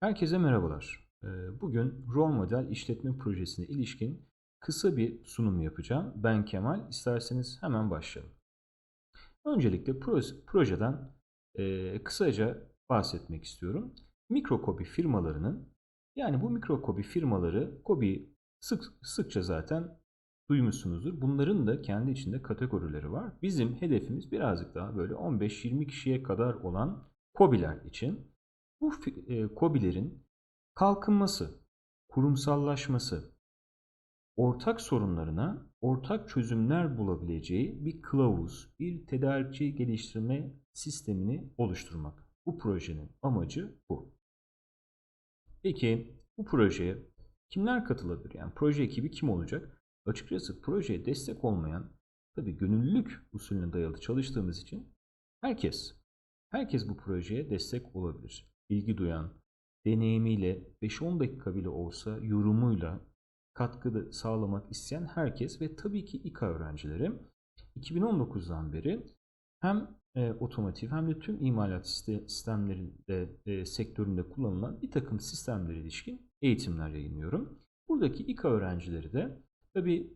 Herkese merhabalar. Ee, Bugün rol model işletme projesine ilişkin kısa bir sunum yapacağım. Ben Kemal. İsterseniz hemen başlayalım. Öncelikle pro- projeden e, kısaca bahsetmek istiyorum. Mikrokobi firmalarının yani bu mikrokobi firmaları Kobi sık sıkça zaten duymuşsunuzdur. Bunların da kendi içinde kategorileri var. Bizim hedefimiz birazcık daha böyle 15-20 kişiye kadar olan Kobiler için. Bu e, KOBİ'lerin kalkınması, kurumsallaşması, ortak sorunlarına ortak çözümler bulabileceği bir kılavuz, bir tedarikçi geliştirme sistemini oluşturmak. Bu projenin amacı bu. Peki bu projeye kimler katılabilir? Yani proje ekibi kim olacak? Açıkçası projeye destek olmayan, tabii gönüllülük usulüne dayalı çalıştığımız için herkes, herkes bu projeye destek olabilir. İlgi duyan, deneyimiyle 5-10 dakika bile olsa yorumuyla katkı sağlamak isteyen herkes ve tabii ki İK öğrencileri 2019'dan beri hem e, otomotiv hem de tüm imalat siste- sistemlerinde e, sektöründe kullanılan bir takım sistemlere ilişkin eğitimler yayınlıyorum. Buradaki İK öğrencileri de tabii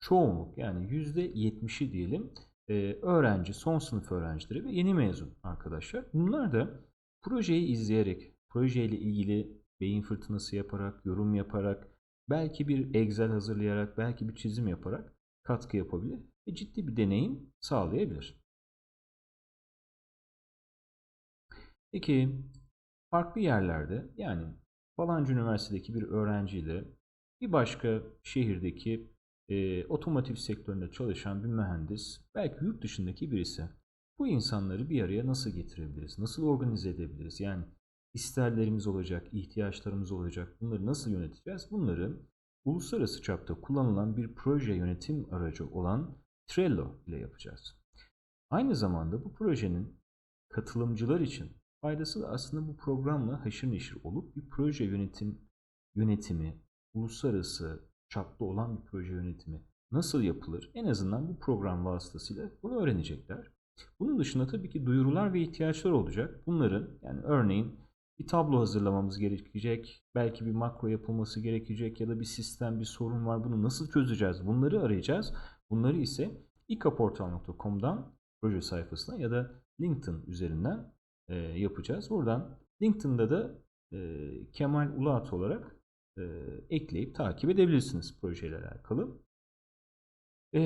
çoğunluk yani %70'i diyelim e, öğrenci, son sınıf öğrencileri ve yeni mezun arkadaşlar. Bunlar da projeyi izleyerek, projeyle ilgili beyin fırtınası yaparak, yorum yaparak, belki bir Excel hazırlayarak, belki bir çizim yaparak katkı yapabilir ve ciddi bir deneyim sağlayabilir. Peki farklı yerlerde yani falanca üniversitedeki bir öğrenciyle bir başka şehirdeki e, otomotiv sektöründe çalışan bir mühendis, belki yurt dışındaki birisi. Bu insanları bir araya nasıl getirebiliriz? Nasıl organize edebiliriz? Yani isterlerimiz olacak, ihtiyaçlarımız olacak. Bunları nasıl yöneteceğiz? Bunları uluslararası çapta kullanılan bir proje yönetim aracı olan Trello ile yapacağız. Aynı zamanda bu projenin katılımcılar için faydası da aslında bu programla haşır neşir olup bir proje yönetim yönetimi, uluslararası çapta olan bir proje yönetimi nasıl yapılır? En azından bu program vasıtasıyla bunu öğrenecekler. Bunun dışında tabii ki duyurular ve ihtiyaçlar olacak. Bunların yani örneğin bir tablo hazırlamamız gerekecek, belki bir makro yapılması gerekecek ya da bir sistem, bir sorun var. Bunu nasıl çözeceğiz? Bunları arayacağız. Bunları ise ikaportal.com'dan proje sayfasına ya da LinkedIn üzerinden e, yapacağız. Buradan LinkedIn'da da e, Kemal Uluat olarak e, ekleyip takip edebilirsiniz projeyle alakalı. E,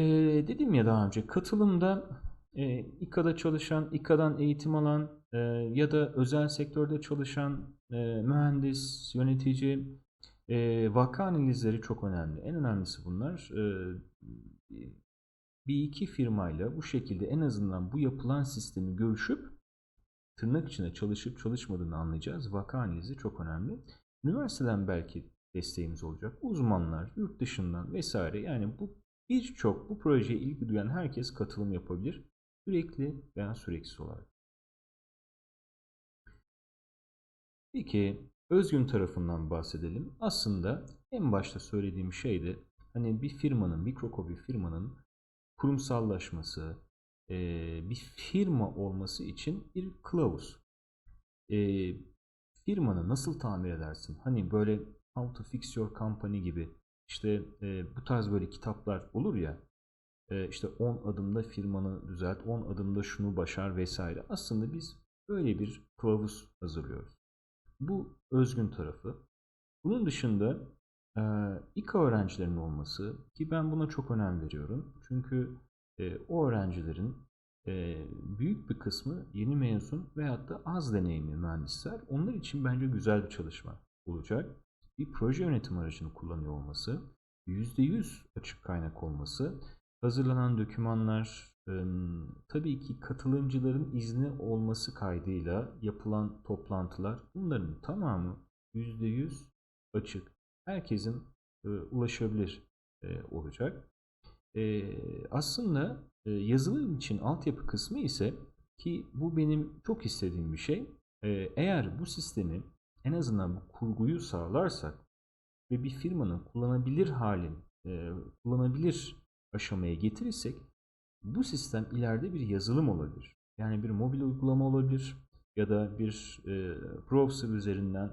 dedim ya daha önce katılımda e, İKA'da çalışan, İKA'dan eğitim alan e, ya da özel sektörde çalışan e, mühendis, yönetici, e, vaka analizleri çok önemli. En önemlisi bunlar. E, bir iki firmayla bu şekilde en azından bu yapılan sistemi görüşüp tırnak içinde çalışıp çalışmadığını anlayacağız. Vaka analizi çok önemli. Üniversiteden belki desteğimiz olacak. Uzmanlar, yurt dışından vesaire yani bu birçok bu projeye ilgi duyan herkes katılım yapabilir. Sürekli veya süreksiz olarak. Peki özgün tarafından bahsedelim. Aslında en başta söylediğim şey de hani bir firmanın, mikrokobi firmanın kurumsallaşması, bir firma olması için bir kılavuz. Firmanı nasıl tamir edersin? Hani böyle How to Fix Your Company gibi işte bu tarz böyle kitaplar olur ya işte 10 adımda firmanı düzelt, 10 adımda şunu başar vesaire. Aslında biz böyle bir kılavuz hazırlıyoruz. Bu özgün tarafı. Bunun dışında İK öğrencilerinin olması ki ben buna çok önem veriyorum. Çünkü o öğrencilerin büyük bir kısmı yeni mezun veyahut da az deneyimli mühendisler. Onlar için bence güzel bir çalışma olacak. Bir proje yönetim aracını kullanıyor olması, %100 açık kaynak olması, hazırlanan dokümanlar, tabii ki katılımcıların izni olması kaydıyla yapılan toplantılar bunların tamamı %100 açık. Herkesin ulaşabilir olacak. Aslında yazılım için altyapı kısmı ise ki bu benim çok istediğim bir şey. Eğer bu sistemi en azından bu kurguyu sağlarsak ve bir firmanın kullanabilir halin, kullanabilir aşamaya getirirsek bu sistem ileride bir yazılım olabilir. Yani bir mobil uygulama olabilir ya da bir e, browser üzerinden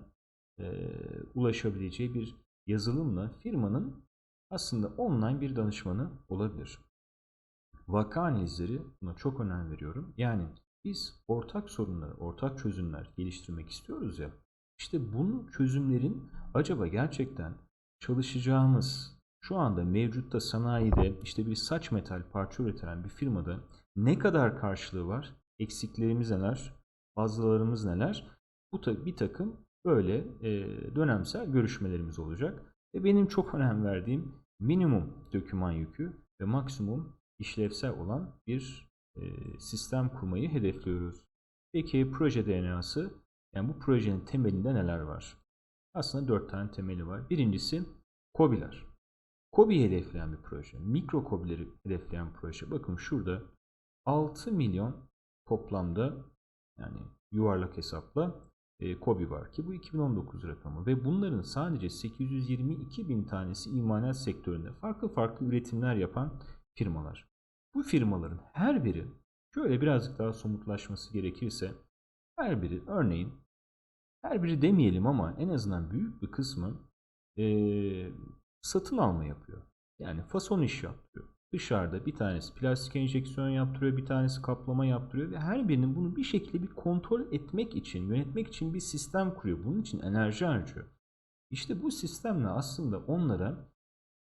e, ulaşabileceği bir yazılımla firmanın aslında online bir danışmanı olabilir. Vaka analizleri buna çok önem veriyorum. Yani biz ortak sorunları, ortak çözümler geliştirmek istiyoruz ya. İşte bunun çözümlerin acaba gerçekten çalışacağımız şu anda mevcutta sanayide işte bir saç metal parça üreten bir firmada ne kadar karşılığı var? Eksiklerimiz neler? Fazlalarımız neler? Bu ta bir takım böyle e, dönemsel görüşmelerimiz olacak. Ve benim çok önem verdiğim minimum döküman yükü ve maksimum işlevsel olan bir e, sistem kurmayı hedefliyoruz. Peki proje DNA'sı yani bu projenin temelinde neler var? Aslında dört tane temeli var. Birincisi COBİ'ler. COBİ'yi hedefleyen bir proje. Mikro COBİ'leri hedefleyen bir proje. Bakın şurada 6 milyon toplamda yani yuvarlak hesapla e, COBİ var ki bu 2019 rakamı ve bunların sadece 822 bin tanesi imalat sektöründe farklı farklı üretimler yapan firmalar. Bu firmaların her biri şöyle birazcık daha somutlaşması gerekirse her biri örneğin her biri demeyelim ama en azından büyük bir kısmı e, satın alma yapıyor. Yani fason iş yaptırıyor. Dışarıda bir tanesi plastik enjeksiyon yaptırıyor, bir tanesi kaplama yaptırıyor ve her birinin bunu bir şekilde bir kontrol etmek için, yönetmek için bir sistem kuruyor. Bunun için enerji harcıyor. İşte bu sistemle aslında onlara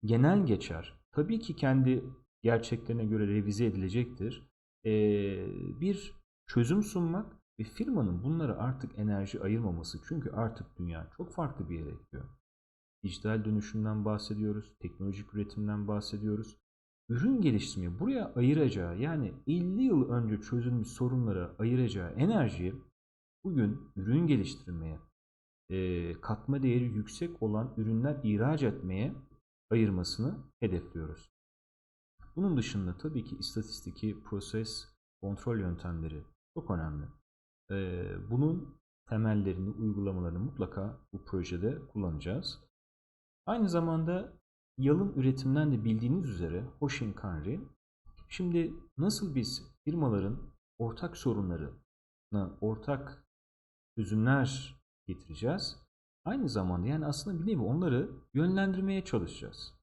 genel geçer, tabii ki kendi gerçeklerine göre revize edilecektir, ee, bir çözüm sunmak ve firmanın bunlara artık enerji ayırmaması. Çünkü artık dünya çok farklı bir yere gidiyor. Dijital dönüşümden bahsediyoruz, teknolojik üretimden bahsediyoruz ürün geliştirmeye buraya ayıracağı yani 50 yıl önce çözülmüş sorunlara ayıracağı enerjiyi bugün ürün geliştirmeye, e, katma değeri yüksek olan ürünler ihraç etmeye ayırmasını hedefliyoruz. Bunun dışında tabii ki istatistiki, proses, kontrol yöntemleri çok önemli. E, bunun temellerini, uygulamalarını mutlaka bu projede kullanacağız. Aynı zamanda Yalın üretimden de bildiğiniz üzere Hoshinkanri şimdi nasıl biz firmaların ortak sorunlarına ortak çözümler getireceğiz. Aynı zamanda yani aslında bir nevi onları yönlendirmeye çalışacağız.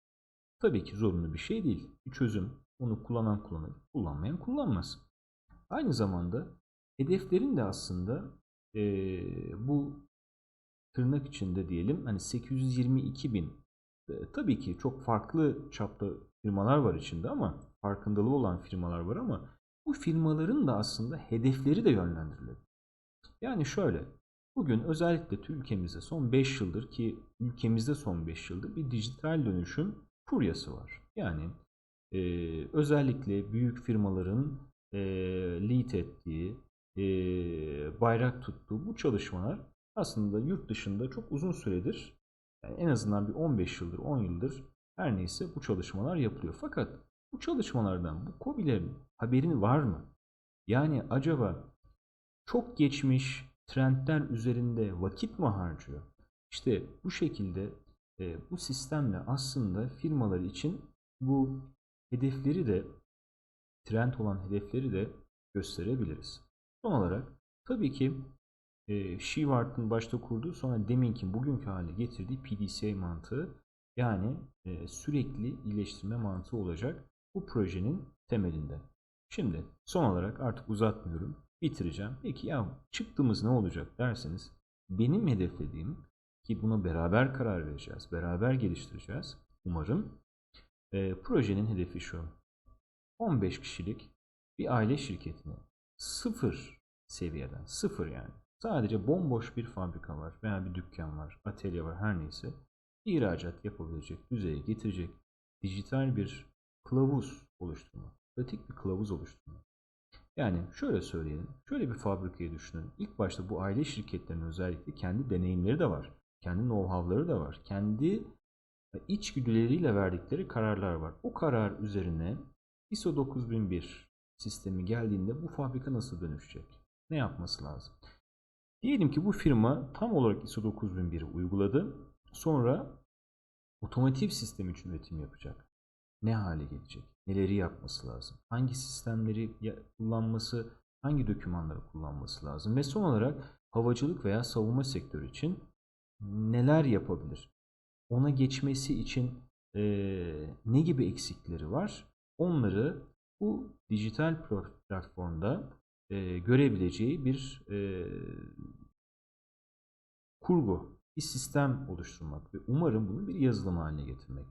Tabii ki zorunlu bir şey değil. Bir çözüm onu kullanan kullanır, kullanmayan kullanmaz. Aynı zamanda hedeflerin de aslında e, bu tırnak içinde diyelim hani 822 bin e, tabii ki çok farklı çapta firmalar var içinde ama farkındalığı olan firmalar var ama bu firmaların da aslında hedefleri de yönlendirilebilir. Yani şöyle, bugün özellikle ülkemizde son 5 yıldır ki ülkemizde son 5 yıldır bir dijital dönüşüm furyası var. Yani e, özellikle büyük firmaların e, lead ettiği, e, bayrak tuttuğu bu çalışmalar aslında yurt dışında çok uzun süredir yani en azından bir 15 yıldır, 10 yıldır her neyse bu çalışmalar yapılıyor. Fakat bu çalışmalardan bu COBİ'lerin haberini var mı? Yani acaba çok geçmiş trendler üzerinde vakit mi harcıyor? İşte bu şekilde e, bu sistemle aslında firmalar için bu hedefleri de trend olan hedefleri de gösterebiliriz. Son olarak tabii ki e, Shewhart'ın başta kurduğu sonra deminki bugünkü hale getirdiği PDCA mantığı yani e, sürekli iyileştirme mantığı olacak bu projenin temelinde. Şimdi son olarak artık uzatmıyorum. Bitireceğim. Peki ya çıktığımız ne olacak derseniz benim hedeflediğim ki buna beraber karar vereceğiz. Beraber geliştireceğiz. Umarım. E, projenin hedefi şu. 15 kişilik bir aile şirketini sıfır seviyeden, sıfır yani Sadece bomboş bir fabrika var veya bir dükkan var, atölye var her neyse. ihracat yapabilecek düzeye getirecek dijital bir kılavuz oluşturma. Pratik bir kılavuz oluşturma. Yani şöyle söyleyelim. Şöyle bir fabrikayı düşünün. İlk başta bu aile şirketlerinin özellikle kendi deneyimleri de var. Kendi know-how'ları da var. Kendi içgüdüleriyle verdikleri kararlar var. O karar üzerine ISO 9001 sistemi geldiğinde bu fabrika nasıl dönüşecek? Ne yapması lazım? Diyelim ki bu firma tam olarak ISO 9001'i uyguladı. Sonra otomotiv sistemi için üretim yapacak. Ne hale gelecek? Neleri yapması lazım? Hangi sistemleri kullanması, hangi dokümanları kullanması lazım? Ve son olarak havacılık veya savunma sektörü için neler yapabilir? Ona geçmesi için e, ne gibi eksikleri var? Onları bu dijital pl- platformda e, görebileceği bir e, kurgu, bir sistem oluşturmak ve umarım bunu bir yazılım haline getirmek.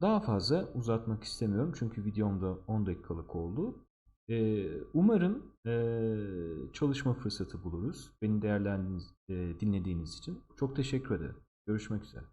Daha fazla uzatmak istemiyorum çünkü videomda 10 dakikalık oldu. Ee, umarım ee, çalışma fırsatı buluruz. Beni değerlendirdiğiniz, ee, dinlediğiniz için çok teşekkür ederim. Görüşmek üzere.